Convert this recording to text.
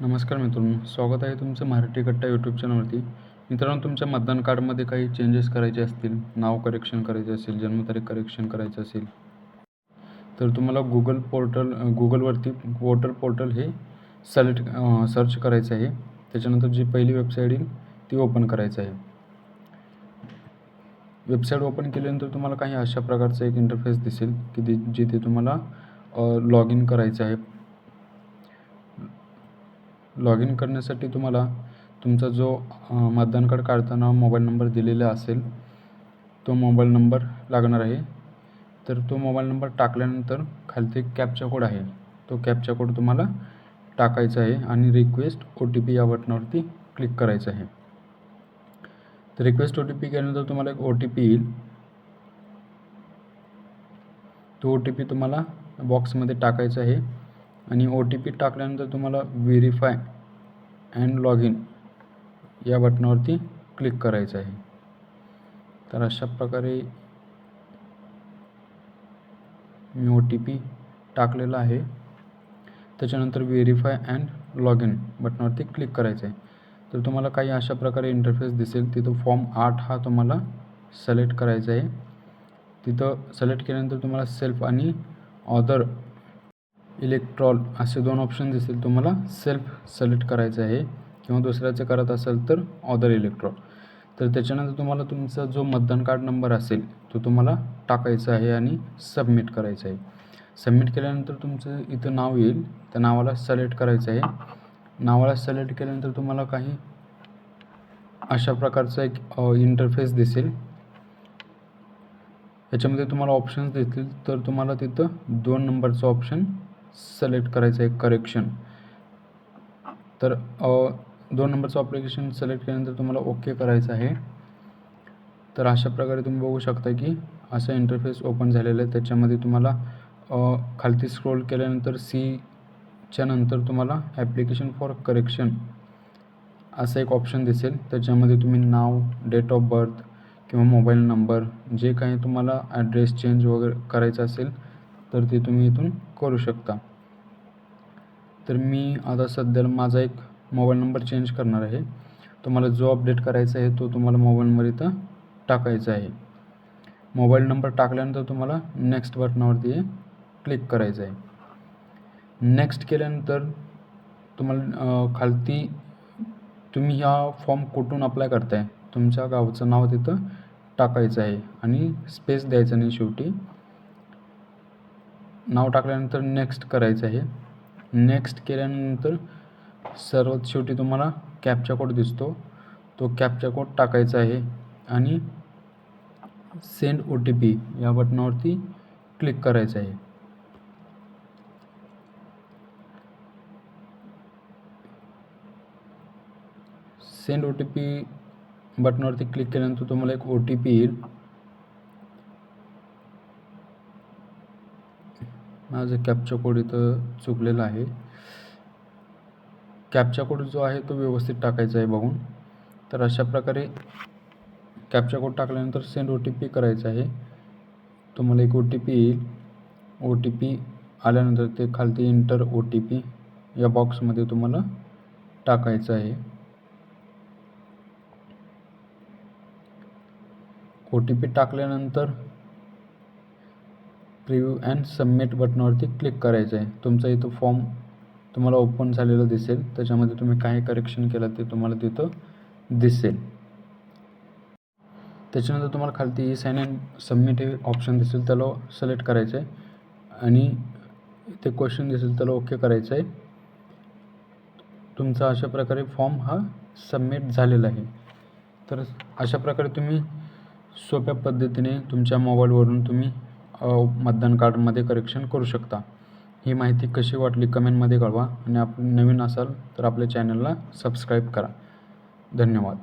नमस्कार मित्रांनो स्वागत आहे तुमचं मराठी कट्टा यूट्यूब चॅनलवरती मित्रांनो तुमच्या मतदान कार्डमध्ये काही चेंजेस करायचे असतील नाव करेक्शन करायचे असेल जन्मतारीख करेक्शन करायचं असेल तर तुम्हाला गुगल पोर्टल गुगलवरती वोटर पोर्टल हे सलेक्ट सर्च करायचं आहे. त्याच्यानंतर जी पहिली वेबसाईट येईल ती ओपन करायचं आहे. वेबसाईट ओपन केल्यानंतर तुम्हाला काही अशा प्रकारचं एक इंटरफेस दिसेल की जिथे तुम्हाला लॉग इन करायचं आहे. लॉग इन करण्यासाठी तुम्हाला तुमचा जो मतदान कार्ड काढताना मोबाईल नंबर दिलेला असेल तो मोबाईल नंबर लागणार आहे. तर तो मोबाईल नंबर टाकल्यानंतर खालती एक कॅपचा कोड आहे. तो कॅपचा कोड तुम्हाला टाकायचा आहे आणि रिक्वेस्ट ओ टी पी या बटनावरती क्लिक करायचं आहे. तर रिक्वेस्ट ओ टी पी केल्यानंतर तुम्हाला एक ओ टी पी येईल. तो ओ टी पी तुम्हाला बॉक्समध्ये टाकायचा आहे. आणि ओ टी पी टाकल्यानंतर तुम्हाला व्हेरीफाय अँड लॉग इन या बटनावरती क्लिक करायचं आहे. तर अशा प्रकारे मी ओ टी पी टाकलेला आहे. त्याच्यानंतर व्हेरीफाय अँड लॉग इन बटनावरती क्लिक करायचं आहे. तर तुम्हाला काही अशा प्रकारे इंटरफेस दिसेल. तिथं फॉर्म आठ हा तुम्हाला सिलेक्ट करायचा आहे. तिथं सिलेक्ट केल्यानंतर तुम्हाला सेल्फ आणि ऑदर इलेक्ट्रॉल असे दोन ऑप्शन दिसतील तुम्हाला. सेल्फ सिलेक्ट करायचं आहे किंवा दुसऱ्याचं करत असेल तर ऑदर इलेक्ट्रॉल तर त्याच्यानंतर तुम्हाला तुमचा जो मतदान कार्ड नंबर असेल तो तुम्हाला टाकायचा आहे आणि सबमिट करायचा आहे. सबमिट केल्यानंतर तुमचं इथं नाव येईल. त्या नावाला सलेक्ट करायचं आहे. नावाला सिलेक्ट केल्यानंतर तुम्हाला काही अशा प्रकारचा एक इंटरफेस दिसेल. याच्यामध्ये तुम्हाला ऑप्शन्स दिसतील तर तुम्हाला तिथं दोन नंबरचं ऑप्शन सिलेक्ट करायचं आहे करेक्शन तर दोन नंबरचं ऑप्लिकेशन सिलेक्ट केल्यानंतर तुम्हाला ओके करायचं आहे. तर अशा प्रकारे तुम्ही बघू शकता की असं इंटरफेस ओपन झालेलं आहे. त्याच्यामध्ये तुम्हाला खालती स्क्रोल केल्यानंतर सीच्या नंतर तुम्हाला ॲप्लिकेशन फॉर करेक्शन असं एक ऑप्शन दिसेल. त्याच्यामध्ये तुम्ही नाव डेट ऑफ बर्थ किंवा मोबाईल नंबर जे काही तुम्हाला ॲड्रेस चेंज वगैरे करायचं असेल तर ते तुम्ही इथून करू शकता. तर मी आता सध्याला माझा एक मोबाईल नंबर चेंज करणार आहे. तुम्हाला जो अपडेट करायचा आहे तो तुम्हाला मोबाईलवर इथं टाकायचा आहे. मोबाईल नंबर टाकल्यानंतर तुम्हाला नेक्स्ट बटनावरती क्लिक करायचं आहे. नेक्स्ट केल्यानंतर तुम्हाला खालती तुम्ही हा फॉर्म कुठून अप्लाय करताय तुमच्या गावचं नाव तिथं टाकायचं आहे आणि स्पेस द्यायचं नाही शेवटी. नाव टाकल्यानंतर नेक्स्ट करायचं आहे. नेक्स्ट केल्यानंतर सर्वात शेवटी तुम्हाला कॅपचा कोड दिसतो. तो कॅपचा कोड टाकायचा आहे आणि सेंड ओ टी पी या बटनावरती क्लिक करायचं आहे. सेंड ओ टी पी बटनावरती क्लिक केल्यानंतर तुम्हाला एक ओ टी पी येईल. माझं कॅपचा कोड इथं चुकलेला आहे. कॅपचा कोड जो आहे तो व्यवस्थित टाकायचा आहे बघून. तर अशा प्रकारे कॅपचा कोड टाकल्यानंतर सेंड ओ टी पी करायचा आहे. तुम्हाला एक ओ टी पी येईल. ओ टी पी आल्यानंतर ते खालती इंटर ओ टी पी या बॉक्समध्ये तुम्हाला टाकायचं आहे. ओ टी पी टाकल्यानंतर प्रिव्ह्यू अँड सबमिट बटनावरती क्लिक करायचं आहे. तुमचा इथं फॉर्म तुम्हाला ओपन झालेलं दिसेल. त्याच्यामध्ये तुम्ही काय करेक्शन केलं ते तुम्हाला तिथं दिसेल. त्याच्यानंतर तुम्हाला खालती ई साईन अँड सबमिट हे ऑप्शन दिसेल त्याला सिलेक्ट करायचं आहे. आणि ते क्वेश्चन दिसेल त्याला ओके करायचं आहे. तुमचा अशा प्रकारे फॉर्म हा सबमिट झालेला आहे. तर अशा प्रकारे तुम्ही सोप्या पद्धतीने तुमच्या मोबाईलवरून तुम्ही मतदान कार्डमध्ये करेक्शन करू शकता. ही माहिती कशी वाटली कमेंटमध्ये कळवा. आणि आपण नवीन असाल तर आपल्या चॅनलला सबस्क्राईब करा. धन्यवाद.